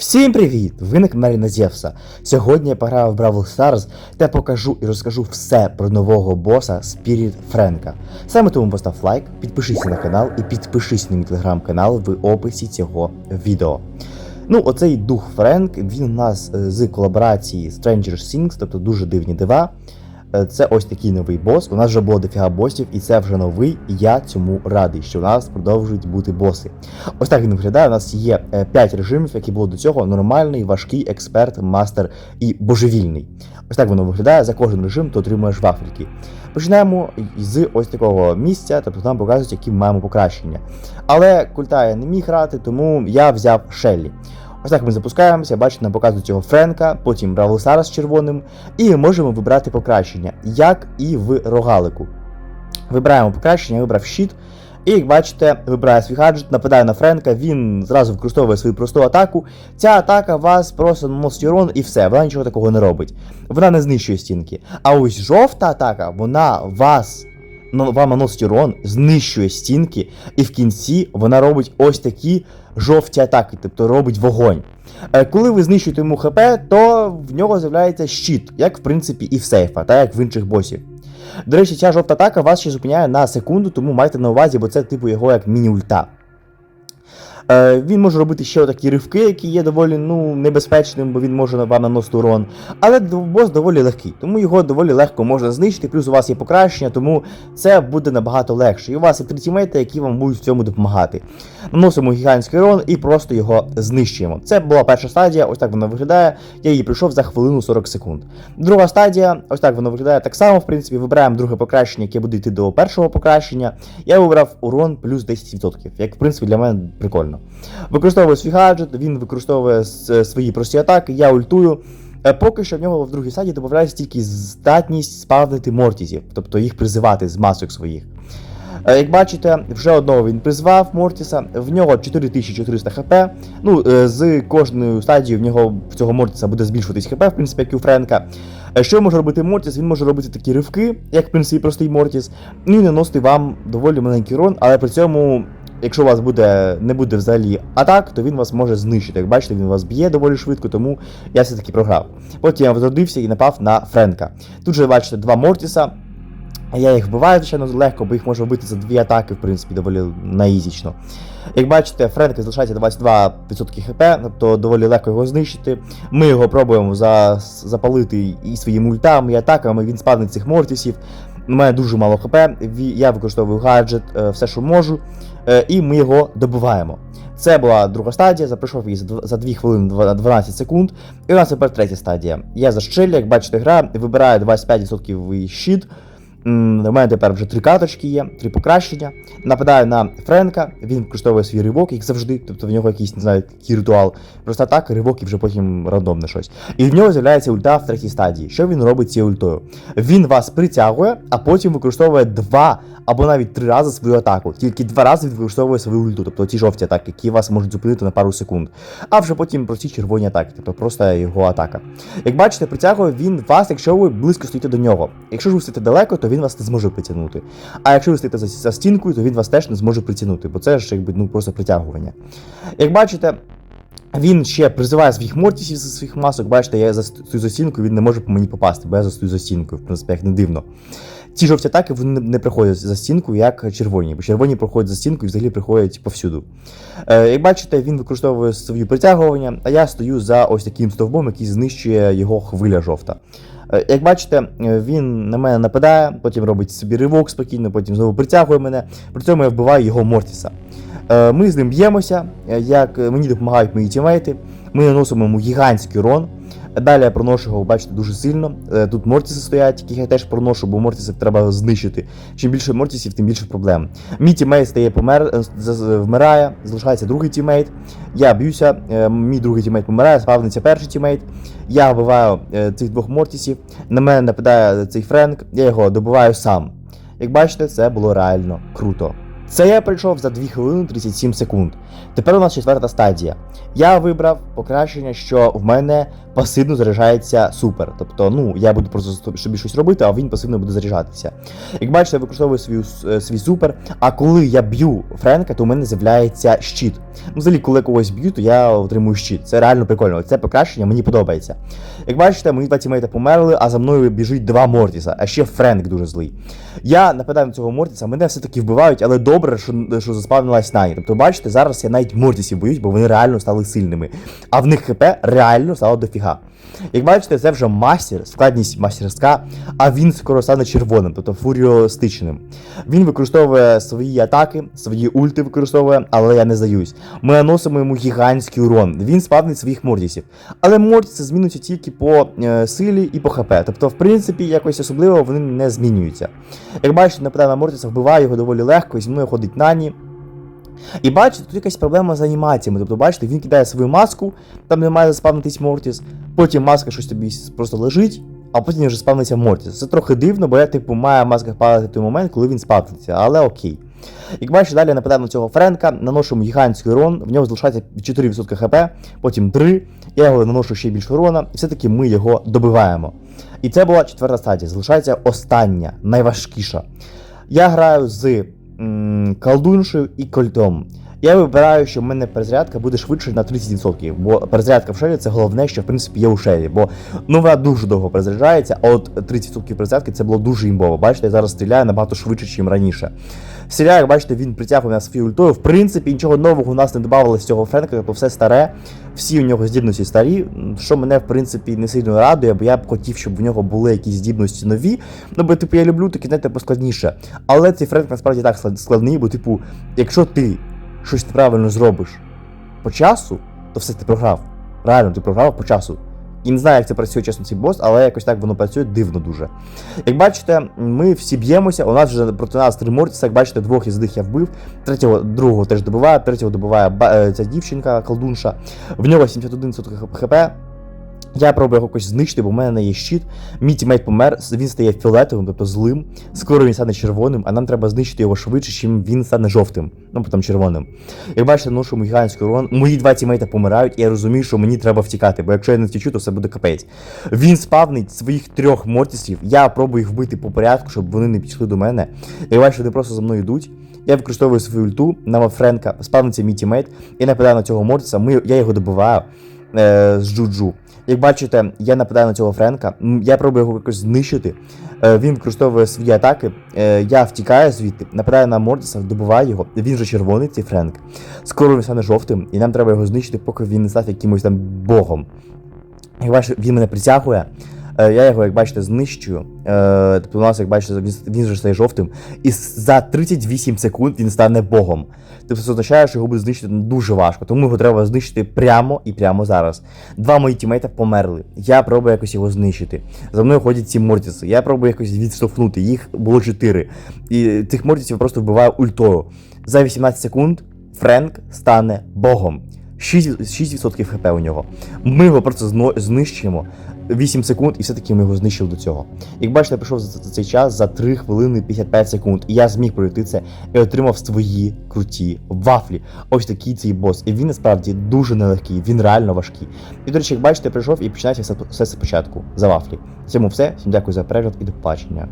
Всім привіт! Ви на каналі Назєвса. Сьогодні я пограв в Бравл Stars та покажу і розкажу все про нового боса Спіріт Френка. Саме тому постав лайк, підпишись на канал і підпишись на мій телеграм-канал в описі цього відео. Ну, оцей дух Френк, він у нас е, з колаборації Stranger Things, тобто дуже дивні дива. Е, Це ось такий новий бос. У нас вже було дофіга босів, і це вже новий. І я цьому радий, що у нас продовжують бути боси. Ось так він виглядає. У нас є 5 режимів, які було до цього: нормальний, важкий, експерт, мастер і божевільний. Ось так воно виглядає. За кожен режим ти отримуєш вафельки. Починаємо з ось такого місця, тобто нам показують, які ми маємо покращення. Але культа не міг грати, тому я взяв Шеллі. Ось так ми запускаємося, бачите, нам показують цього Френка, потім Бравл Стара з червоним, і можемо вибрати покращення, як і в рогалику. Вибираємо покращення, вибрав щит. І як бачите, вибирає свій гаджет, нападає на Френка, він зразу використовує свою просту атаку. Ця атака вас просто наносить урон і все, вона нічого такого не робить. Вона не знищує стінки. А ось жовта атака, вона вас вам наносить урон, знищує стінки, і в кінці вона робить ось такі жовті атаки, тобто робить вогонь. Е, Коли ви знищуєте йому ХП, то в нього з'являється щит, як в принципі і в сейфа, так як в інших босів. До речі, ця жовта атака вас ще зупиняє на секунду, тому майте на увазі, бо це типу його як міні-ульта. Е, він може робити ще такі ривки, які є доволі ну, небезпечним, бо він може вам наносити урон. Але бос доволі легкий, тому його доволі легко можна знищити. Плюс у вас є покращення, тому це буде набагато легше. І у вас є три тімейти, які вам будуть в цьому допомагати. Наносимо гігантський урон і просто його знищуємо. Це була перша стадія, ось так вона виглядає. Я її пройшов за хвилину 40 секунд. Друга стадія, ось так вона виглядає так само. В принципі, вибираємо друге покращення, яке буде йти до першого покращення. Я вибрав урон плюс 10%, як в принципі для мене прикольно. Використовує свій гаджет, він використовує свої прості атаки, я ультую. Е, Поки що в нього в другій стадії додається тільки здатність спавнити мортізів, тобто їх призивати з масок своїх. Е, Як бачите, вже одного він призвав Мортіса, в нього 4400 хп. Ну, е, з кожною стадією в нього в цього Мортіса буде збільшуватись хп, в принципі, як і у Френка. Е, Що може робити Мортіс? Він може робити такі ривки, як в принципі простий Мортіс, ну і наносити вам доволі маленький урон, але при цьому. Якщо у вас буде, не буде взагалі атак, то він вас може знищити. Як бачите, він вас б'є доволі швидко, тому я все-таки програв. Потім я возродився і напав на Френка. Тут же бачите два Мортіса. Я їх вбиваю, звичайно, легко, бо їх можу вбити за дві атаки, в принципі, доволі наїзічно. Як бачите, Френк залишається 22% хп, тобто доволі легко його знищити. Ми його пробуємо за, запалити і своїми ультами, і атаками, він спавнить цих мортісів. У мене дуже мало хп, я використовую гаджет, е, все, що можу, і ми його добиваємо. Це була друга стадія, заприйшов її за дв- 2 хвилини дв- 12 секунд. І у нас тепер третя стадія. Я за щель, як бачите, гра, вибираю 25% щит. У мене тепер вже три каточки є, три покращення. Нападаю на Френка, він використовує свій ривок, як завжди, тобто в нього якийсь, не знаю, який ритуал. Просто так, ривок і вже потім рандомне щось. І в нього з'являється ульта в третій стадії. Що він робить цією ультою? Він вас притягує, а потім використовує два або навіть три рази свою атаку. Тільки два рази він використовує свою ульту, тобто ті жовті атаки, які вас можуть зупинити на пару секунд. А вже потім прості червоні атаки, тобто просто його атака. Як бачите, притягує він вас, якщо ви близько стоїте до нього. Якщо ж ви стоїте далеко, то він вас не зможе притягнути. А якщо ви стоїте за, за стінкою, то він вас теж не зможе притягнути, бо це ж якби ну просто притягування. Як бачите. Він ще призиває своїх мортісів зі своїх масок. Бачите, я за стою за стінкою, він не може по мені попасти, бо я застою за стінкою, в принципі, як не дивно. Ці жовті атаки вони не- приходять за стінку, як червоні, бо червоні проходять за стінку і взагалі приходять повсюду. Е, як бачите, він використовує свої притягування, а я стою за ось таким стовбом, який знищує його хвиля жовта. Е, Як бачите, е, він на мене нападає, потім робить собі ривок спокійно, потім знову притягує мене. При цьому я вбиваю його Мортіса. Е, Ми з ним б'ємося, як мені допомагають мої тімейти. Ми наносимо йому гігантський урон. Далі я проношу його, бачите, дуже сильно. Е, Тут Мортіси стоять, яких я теж проношу, бо Мортісів треба знищити. Чим більше Мортісів, тим більше проблем. Мій тімейт стає помер, е, вмирає, залишається другий тімейт. Я б'юся, е, мій другий тімейт помирає, спавниться перший тімейт. Я вбиваю цих двох Мортісів. На мене нападає цей Френк, я його добиваю сам. Як бачите, це було реально круто. Це я пройшов за 2 хвилини 37 секунд. Тепер у нас четверта стадія. Я вибрав покращення, що в мене пасивно заряджається супер. Тобто, ну, я буду просто собі щось робити, а він пасивно буде заряджатися. Як бачите, я використовую свій, е, свій супер, а коли я б'ю Френка, то у мене з'являється щит. Ну, взагалі, коли когось б'ю, то я отримую щит. Це реально прикольно. Це покращення мені подобається. Як бачите, мої два тімейти померли, а за мною біжить два Мортіса, а ще Френк дуже злий. Я нападаю на цього Мортіса, мене все-таки вбивають, але добре, що, що заспавнилась Нані. Тобто, бачите, зараз я навіть Мортісів боюсь, бо вони реально стали сильними. А в них ХП реально стало дофіга. Як бачите, це вже мастер, складність мастерська, а він скоро стане червоним, тобто фуріостичним. Він використовує свої атаки, свої ульти використовує, але я не здаюсь. Ми наносимо йому гігантський урон. Він спавнить своїх мортісів. Але мортіси змінюються тільки по е, силі і по ХП. Тобто, в принципі, якось особливо вони не змінюються. Як бачите, нападає на вбиває його доволі легко, і зі мною ходить Нані. І бачите, тут якась проблема з анімаціями. Тобто, бачите, він кидає свою маску, там не має заспавнитись Мортіс, потім маска щось тобі просто лежить, а потім вже спавниться Мортіс. Це трохи дивно, бо я, типу, маю маска падати в той момент, коли він спавниться, але окей. Як бачите, далі нападаємо на цього Френка, наношу гігантський урон, в нього залишається 4% хп, потім 3, я його наношу ще більше урона, і все-таки ми його добиваємо. І це була четверта стадія. Залишається остання, найважкіша. Я граю з м, колдуншею і кольтом. Я вибираю, що в мене перезарядка буде швидше на 30%, бо перезарядка в шелі це головне, що в принципі є у шелі, бо ну вона дуже довго перезаряджається, а от 30% перезарядки це було дуже імбово. Бачите, я зараз стріляю набагато швидше, ніж раніше. Стріляю, як бачите, він притягує нас своєю ультою. В принципі, нічого нового у нас не додавало з цього Френка, тобто все старе, всі у нього здібності старі, що мене в принципі не сильно радує, бо я б хотів, щоб в нього були якісь здібності нові. Ну, бо типу я люблю такі, знаєте, поскладніше. Але цей Френк насправді так складний, бо, типу, якщо ти щось неправильно зробиш по часу, то все ти програв. Реально, ти програв по часу. І не знаю, як це працює чесно цей бос, але якось так воно працює дивно дуже. Як бачите, ми всі б'ємося. У нас вже проти нас три Мортіса, як бачите, двох із них я вбив, третього, другого теж добиває, третього добиває е, ця дівчинка, колдунша. В нього 71% хп. Я пробую його якось знищити, бо в мене не є щит. Мій тімейт помер, він стає фіолетовим, тобто злим. Скоро він стане червоним, а нам треба знищити його швидше, чим він стане жовтим, ну потім червоним. Як бачите, ношу гігантський урон. Мої два тімейта помирають, і я розумію, що мені треба втікати, бо якщо я не втічу, то все буде капець. Він спавнить своїх трьох мортісів. Я пробую їх вбити по порядку, щоб вони не пішли до мене. Як бачите, вони просто за мною йдуть. Я використовую свою ульту на Френка, спавниться мій тімейт, і нападаю на цього мортіса. Ми, я його добиваю е, з джуджу. Як бачите, я нападаю на цього Френка, я пробую його якось знищити. Е, він використовує свої атаки. Е, я втікаю звідти, нападаю на Мортіса, добиваю його. Він же червоний, цей Френк. Скоро він стане жовтим, і нам треба його знищити, поки він не став якимось там богом. Як бачите, він мене притягує. Е, Я його, як бачите, знищую. Е, Тобто у нас, як бачите, він, вже стає жовтим. І за 38 секунд він стане богом. Тобто це означає, що його буде знищити дуже важко. Тому його треба знищити прямо і прямо зараз. Два мої тімейта померли. Я пробую якось його знищити. За мною ходять ці мортіси. Я пробую якось відштовхнути. Їх було 4. І цих мортісів просто вбиваю ультою. За 18 секунд Френк стане богом. 6%, 6% хп у нього. Ми його просто знищуємо 8 секунд, і все-таки ми його знищили до цього. Як бачите, я прийшов за цей час за 3 хвилини 55 секунд, і я зміг пройти це і отримав свої круті вафлі. Ось такий цей бос. І він насправді дуже нелегкий, він реально важкий. І, до речі, як бачите, я прийшов і починається все, все спочатку за вафлі. Цьому все. Всім дякую за перегляд і до побачення.